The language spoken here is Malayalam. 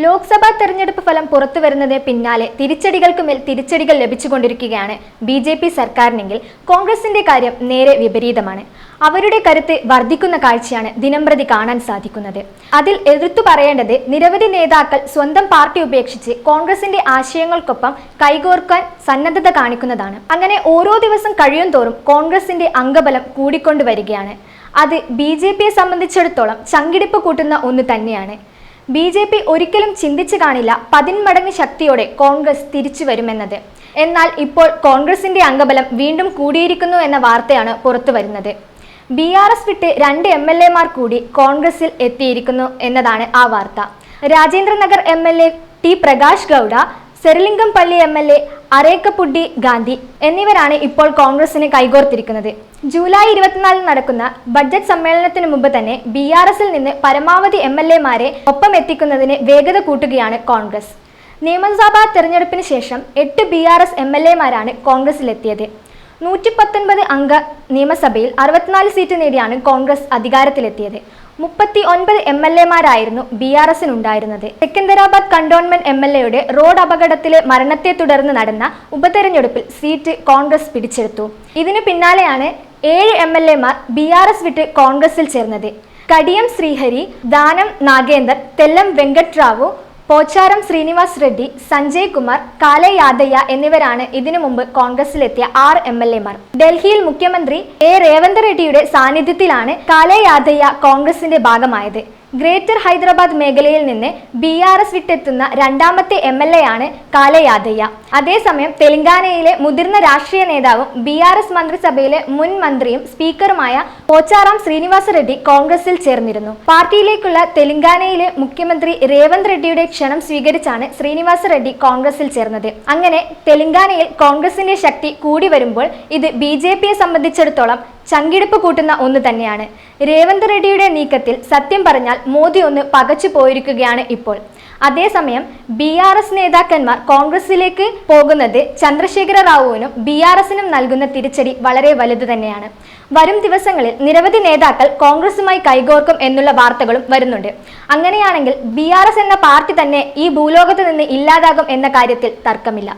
ലോക്സഭാ തെരഞ്ഞെടുപ്പ് ഫലം പുറത്തു വരുന്നതിന് പിന്നാലെ തിരിച്ചടികൾക്ക് മേൽ തിരിച്ചടികൾ ലഭിച്ചുകൊണ്ടിരിക്കുകയാണ് ബി ജെ പി സർക്കാരിനെങ്കിൽ കോൺഗ്രസിന്റെ കാര്യം നേരെ വിപരീതമാണ്. അവരുടെ കരുത്ത് വർദ്ധിക്കുന്ന കാഴ്ചയാണ് ദിനംപ്രതി കാണാൻ സാധിക്കുന്നത്. അതിൽ എതിർത്തു പറയേണ്ടത് നിരവധി നേതാക്കൾ സ്വന്തം പാർട്ടി ഉപേക്ഷിച്ച് കോൺഗ്രസിന്റെ ആശയങ്ങൾക്കൊപ്പം കൈകോർക്കാൻ സന്നദ്ധത കാണിക്കുന്നതാണ്. അങ്ങനെ ഓരോ ദിവസം കഴിയും തോറും കോൺഗ്രസിന്റെ അംഗബലം കൂടിക്കൊണ്ടുവരികയാണ്. അത് ബി ജെ പിയെ സംബന്ധിച്ചിടത്തോളം ചങ്കിടിപ്പ് കൂട്ടുന്ന ഒന്ന് തന്നെയാണ്. ബി ജെ പി ഒരിക്കലും ചിന്തിച്ചു കാണില്ല പതിന്മടങ്ങ് ശക്തിയോടെ കോൺഗ്രസ് തിരിച്ചു വരുമെന്നത് എന്നാൽ ഇപ്പോൾ കോൺഗ്രസിന്റെ അംഗബലം വീണ്ടും കൂടിയിരിക്കുന്നു എന്ന വാർത്തയാണ് പുറത്തു വരുന്നത് ബി ആർ എസ് വിട്ട് രണ്ട് എം എൽ എമാർ കൂടി കോൺഗ്രസിൽ എത്തിയിരിക്കുന്നു എന്നതാണ് ആ വാർത്ത. Rajendranagar M L A T Prakash Gowda Serilingampally M L A Arekapudi Gandhi എന്നിവരാണ് ഇപ്പോൾ കോൺഗ്രസിന് കൈകോർത്തിരിക്കുന്നത്. ജൂലൈ ഇരുപത്തിനാലിന് നടക്കുന്ന ബഡ്ജറ്റ് സമ്മേളനത്തിന് മുമ്പ് തന്നെ ബി ആർ എസിൽ നിന്ന് പരമാവധി എം എൽ എമാരെ ഒപ്പം എത്തിക്കുന്നതിന് വേഗത കൂട്ടുകയാണ് കോൺഗ്രസ്. നിയമസഭാ തെരഞ്ഞെടുപ്പിന് ശേഷം എട്ട് B R S M L എമാരാണ് കോൺഗ്രസിലെത്തിയത്. നൂറ്റി പത്തൊൻപത് അംഗ നിയമസഭയിൽ അറുപത്തിനാല് സീറ്റ് നേടിയാണ് കോൺഗ്രസ് അധികാരത്തിലെത്തിയത്. മുപ്പത്തി ഒൻപത് എം എൽ എമാരായിരുന്നു ബി ആർ എസിനുണ്ടായിരുന്നത്. സെക്കന്ദരാബാദ് കണ്ടോൺമെന്റ് എം എൽ എയുടെ റോഡ് അപകടത്തിലെ മരണത്തെ തുടർന്ന് നടന്ന ഉപതെരഞ്ഞെടുപ്പിൽ സീറ്റ് കോൺഗ്രസ് പിടിച്ചെടുത്തു. ഇതിനു പിന്നാലെയാണ് ഏഴ് എം എൽ എമാർ ബി ആർ എസ് വിട്ട് കോൺഗ്രസിൽ ചേർന്നത്. കടിയം ശ്രീഹരി ദാനം നാഗേന്ദർ തെല്ലം വെങ്കട്രാവു പോച്ചാരം ശ്രീനിവാസ് റെഡ്ഡി സഞ്ജയ് കുമാർ കാലെ യാദയ്യ എന്നിവരാണ് ഇതിനു മുമ്പ് കോൺഗ്രസിലെത്തിയ ആറ് എം എൽ എമാർ ഡൽഹിയിൽ മുഖ്യമന്ത്രി എ. രേവന്ത് റെഡ്ഡിയുടെ സാന്നിധ്യത്തിലാണ് കാലെ യാദയ്യ കോൺഗ്രസിന്റെ ഭാഗമായത്. ഗ്രേറ്റർ ഹൈദരാബാദ് മേഖലയിൽ നിന്ന് ബി ആർ എസ് വിട്ടെത്തുന്ന രണ്ടാമത്തെ എം എൽ എ ആണ് കാലയാദയ്യ. അതേസമയം തെലങ്കാനയിലെ മുതിർന്ന രാഷ്ട്രീയ നേതാവും ബി ആർ എസ് മന്ത്രിസഭയിലെ മുൻ മന്ത്രിയും സ്പീക്കറുമായ പോച്ചാറാം ശ്രീനിവാസ റെഡ്ഡി കോൺഗ്രസിൽ ചേർന്നിരുന്നു. പാർട്ടിയിലേക്കുള്ള തെലങ്കാനയിലെ മുഖ്യമന്ത്രി രേവന്ത് റെഡ്ഡിയുടെ ക്ഷണം സ്വീകരിച്ചാണ് ശ്രീനിവാസ റെഡ്ഡി കോൺഗ്രസിൽ ചേർന്നത്. അങ്ങനെ തെലങ്കാനയിൽ കോൺഗ്രസിന്റെ ശക്തി കൂടി വരുമ്പോൾ ഇത് ബി ജെ പിയെ സംബന്ധിച്ചിടത്തോളം ചങ്കിടിപ്പ് കൂട്ടുന്ന ഒന്ന് തന്നെയാണ്. രേവന്ത് റെഡ്ഡിയുടെ നീക്കത്തിൽ സത്യം പറഞ്ഞാൽ മോദി ഒന്ന് പകച്ചു പോയിരിക്കുകയാണ് ഇപ്പോൾ. അതേസമയം ബി ആർ എസ് നേതാക്കന്മാർ കോൺഗ്രസിലേക്ക് പോകുന്നത് ചന്ദ്രശേഖര റാവുവിനും ബി ആർ എസിനും നൽകുന്ന തിരിച്ചടി വളരെ വലുത് തന്നെയാണ്. വരും ദിവസങ്ങളിൽ നിരവധി നേതാക്കൾ കോൺഗ്രസുമായി കൈകോർക്കും എന്നുള്ള വാർത്തകളും വരുന്നുണ്ട്. അങ്ങനെയാണെങ്കിൽ ബി എന്ന പാർട്ടി തന്നെ ഈ ഭൂലോകത്ത് നിന്ന് ഇല്ലാതാകും എന്ന കാര്യത്തിൽ തർക്കമില്ല.